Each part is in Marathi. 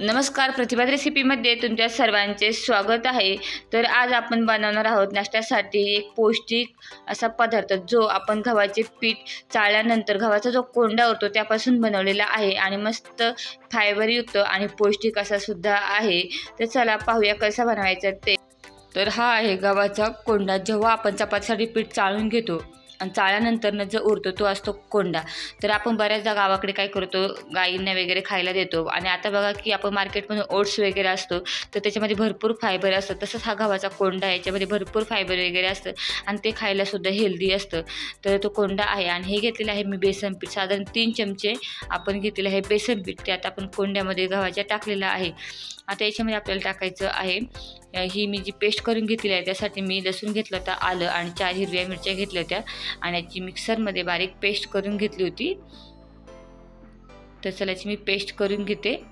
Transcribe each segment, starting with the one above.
नमस्कार प्रतिभा रेसिपीमध्ये तुमच्या सर्वांचे स्वागत आहे. तर आज आपण बनवणार आहोत नाश्त्यासाठी एक पौष्टिक असा पदार्थ जो आपण गव्हाचे पीठ चाळल्यानंतर गव्हाचा जो कोंडा होतो त्यापासून बनवलेला आहे आणि मस्त फायबरयुक्त आणि पौष्टिक असा सुद्धा आहे. तर चला पाहूया कसा बनवायचा ते. तर हा आहे गव्हाचा कोंडा. जेव्हा आपण चपातीसाठी पीठ चाळून घेतो आणि चाळ्यानंतरनं जो उरतो तो असतो कोंडा. तर आपण बऱ्याचदा गावाकडे काय करतो गाईंना वगैरे खायला देतो. आणि आता बघा की आपण मार्केटमधून ओट्स वगैरे असतो तर त्याच्यामध्ये भरपूर फायबर असतं. तसंच हा गव्हाचा कोंडा आहे याच्यामध्ये भरपूर फायबर वगैरे असतं. आणि ते खायलासुद्धा हेल्दी असतं. तर तो कोंडा आहे आणि हे घेतलेलं आहे मी बेसन पीठ. साधारण तीन चमचे आपण घेतलेलं आहे बेसन पीठ. त्यात आपण कोंड्यामध्ये गव्हाच्या टाकलेलं आहे. आता याच्यामध्ये आपल्याला टाकायचं आहे ही मी जी पेस्ट करून घेतलेली आहे त्यासाठी मी लसूण घेतलं होतं आलं आणि चार हिरव्या मिरच्या घेतल्या होत्या. आणि याची मिक्सरमध्ये बारीक पेस्ट करून घेतली होती. तर चला याची मी पेस्ट करून घेते.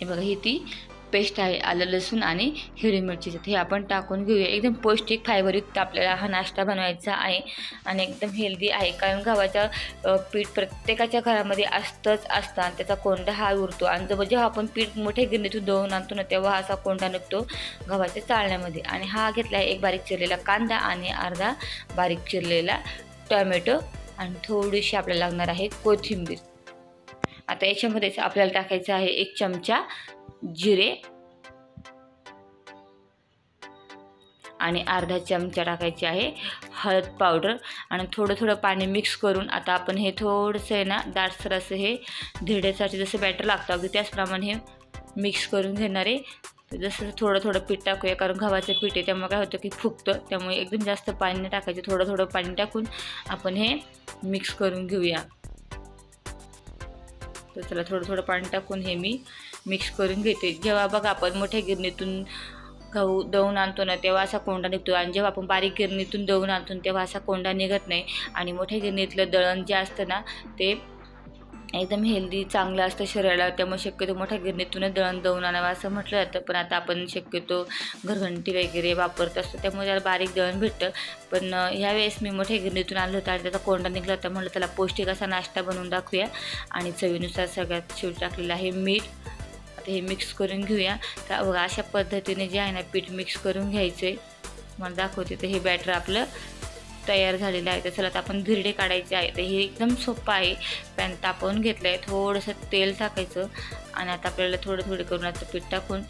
हे बघा ही ती पेस्ट आहे आलं लसूण आणि हिरवी मिरचीचं हे आपण टाकून घेऊया. एकदम पौष्टिक फायबरयुक्त आपल्याला हा नाश्ता बनवायचा आहे आणि एकदम हेल्दी आहे. कारण गव्हाचं पीठ प्रत्येकाच्या घरामध्ये असतंच असतं आणि त्याचा कोंडा हा उरतो. आणि जर जेव्हा आपण पीठ मोठ्या गिरणीतून दळून आणतो ना तेव्हा असा कोंडा निघतो गव्हाच्या चाळण्यामध्ये. आणि हा घेतला आहे एक बारीक चिरलेला कांदा आणि अर्धा बारीक चिरलेला टोमॅटो आणि थोडीशी आपल्याला लागणार आहे कोथिंबीर. आता याच्यामध्येच आपल्याला टाकायचं आहे एक चमचा जिरे. आणि अर्धा चमचा टाकायची आहे हळद पावडर. आणि थोडं थोडं पाणी मिक्स करून आता आपण हे थोडंसं आहे ना दाटसर असं हे धिडेसाठी जसं बॅटर लागतं अगदी त्याचप्रमाणे हे मिक्स करून घेणार आहे. जसं थोडं थोडं पीठ टाकूया कारण गव्हाचं पीठ आहे त्यामुळे काय होतं की फुगतं. त्यामुळे एकदम जास्त पाणी नाही टाकायचं थोडं थोडं पाणी टाकून आपण हे मिक्स करून घेऊया. तर त्याला थोडं थोडं पाणी टाकून हे मी मिक्स करून घेते. जेव्हा बघा आपण मोठ्या गिरणीतून गहू दळून आणतो ना तेव्हा असा कोंडा निघतो. आणि जेव्हा आपण बारीक गिरणीतून दळून आणतो तेव्हा असा कोंडा निघत नाही. आणि मोठ्या गिरणीतलं दळण जे असतं ना ते एकदम हेल्दी चांगलं असतं शरीराला. त्यामुळे शक्यतो मोठ्या गिरणीतूनच दळण दळून आणावं असं म्हटलं जातं. पण आता आपण शक्यतो घरघंटी वगैरे वापरत असतो. त्यामुळे त्याला बारीक दळण भेटतं. पण ह्यावेळेस मी मोठ्या गिरणीतून आणलं होतं आणि त्याचा कोंडा निघला होता. म्हटलं त्याला पौष्टिक असा नाश्ता बनवून दाखवूया. आणि चवीनुसार सगळ्यात शेवट टाकलेलं आहे मीठ. आता हे मिक्स करून घेऊया. तर बघा अशा पद्धतीने जे आहे ना पीठ मिक्स करून घ्यायचं आहे मला दाखवते. तर हे बॅटर आपलं तयार झालेलं आहे. तर चला आता आपण धिरडे काढायचे आहे. तर हे एकदम सोपं आहे. पॅन तापवून घेतलं आहे थोडंसं तेल टाकायचं आणि आता आपल्याला थोडं थोडे करून आता पीठ टाकून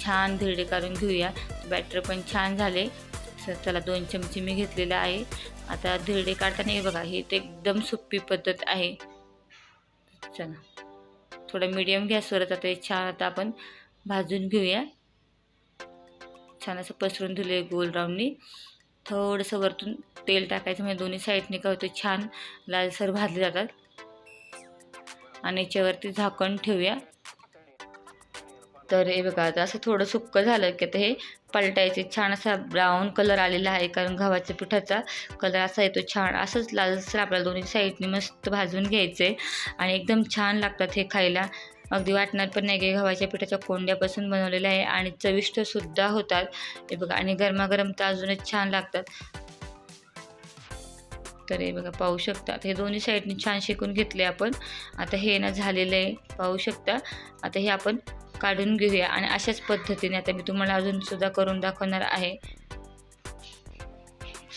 छान धिरडे काढून घेऊया. बॅटर पण छान झाले. चला दोन चमचे मी घेतलेलं आहे. आता धिरडे काढताना हे बघा ही ते एकदम सोपी पद्धत आहे. चला. थोडं मिडियम गॅसवरच आता हे छान आता आपण भाजून घेऊया. छान असं पसरून दिले गोल राऊंडनी थोडंसं वरतून तेल टाकायचं म्हणजे दोन्ही साईडने काय होतं छान लालसर भाजले जातात. आणि याच्यावरती झाकण ठेवूया. तर हे बघा आता असं थोडं सुक्कं झालं की आता हे पलटायचे. छान असा ब्राऊन कलर आलेला आहे कारण गव्हाच्या पिठाचा कलर असा येतो छान. असंच लालसर आपल्याला दोन्ही साईडने मस्त भाजून घ्यायचं. आहे आणि एकदम छान लागतात हे खायला. अगदी वाटणार पण नाही की गव्हाच्या पिठाच्या कोंड्यापासून बनवलेलं आहे आणि चविष्टसुद्धा होतात. हे बघा आणि गरमागरम तर अजूनच छान लागतात. तर हे बघा पाहू शकता. हे दोन्ही साईडने छान शेकून घेतले आपण. आता हे ना झालेलं आहे पाहू शकता. आता हे आपण काढून घेऊया आणि अशाच पद्धतीने आता मी तुम्हाला अजून सुद्धा करून दाखवणार आहे.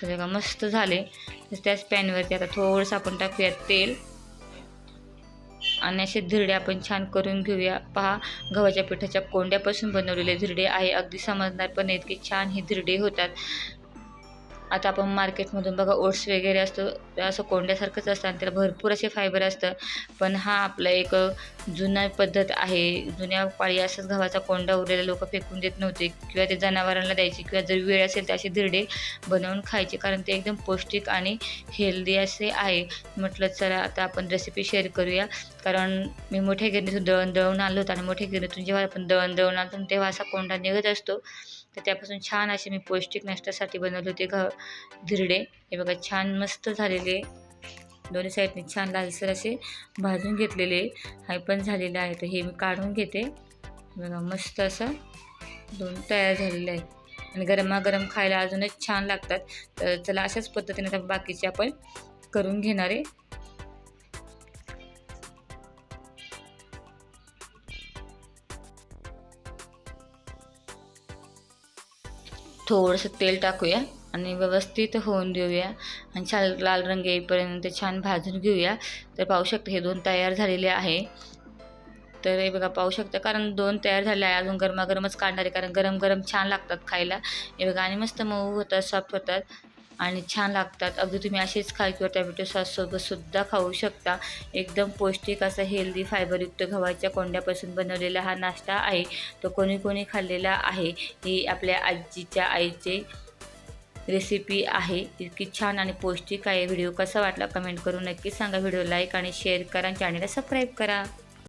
सगळं मस्त झाले. तर त्याच पॅनवरती आता थोडंसं आपण टाकूया तेल. आणि असे धिरडे आपण छान करून घेऊया. पहा गव्हाच्या पिठाच्या कोंड्यापासून बनवलेले धिरडे आहे. अगदी समजणार पण इतके छान हे धिरडे होतात. आता आपण मार्केटमधून बघा ओट्स वगैरे असतं असं कोंड्यासारखंच असतं आणि त्याला भरपूर असे फायबर असतं. पण हा आपला एक जुना पद्धत आहे. जुन्या पाळी असंच गव्हाचा कोंडा उरलेला लोक फेकून देत नव्हते. किंवा ते जनावरांना द्यायचे किंवा जर वेळ असेल तर असे धिरडे बनवून खायचे. कारण ते एकदम पौष्टिक आणि हेल्दी असे आहे. म्हटलं चला आता आपण रेसिपी शेअर करूया. कारण मी मोठ्या गिरणीतून दळण दळून आणलं होतं. आणि मोठ्या गिरणीतून जेव्हा आपण दळण दळून आलो तेव्हा असा कोंडा निघत असतो. तर त्यापासून छान असे मी पौष्टिक नाश्त्यासाठी बनवले होते घ धिरडे. हे बघा छान मस्त झालेले. दोन्ही साईडने छान लालसर असे भाजून घेतलेले. हाय पण झालेले आहे तर हे मी काढून घेते. बघा मस्त असं दोन तयार झालेले आहे. आणि गरमागरम खायला अजूनच छान लागतात. तर चला अशाच पद्धतीने आता बाकीचे आपण करून घेणारे थोडंसं तेल टाकूया आणि व्यवस्थित होऊन देऊया. आणि छान लाल रंग येईपर्यंत छान भाजून घेऊया. तर पाहू शकता हे दोन तयार झालेले आहे. तर हे बघा पाहू शकता कारण दोन तयार झाले आहे. अजून गरमागरमच काढणार आहे कारण गरम गरम छान लागतात खायला. हे बघा आणि मस्त मऊ होतात सॉफ्ट होतात. आणि छान लागतात. अगदी तुम्ही असेच खा किंवा टॅमॅटो सॉससोबतसुद्धा खाऊ शकता. एकदम पौष्टिक असा हेल्दी फायबरयुक्त गव्हाच्या कोंड्यापासून बनवलेला हा नाश्ता आहे. तो कोणी कोणी खाल्लेला आहे. ही आपल्या आजीच्या आईचे रेसिपी आहे. इतकी छान आणि पौष्टिक आहे. व्हिडिओ कसा वाटला कमेंट करून नक्की सांगा. व्हिडिओ लाईक आणि शेअर करा आणि चॅनलला सबस्क्राईब करा.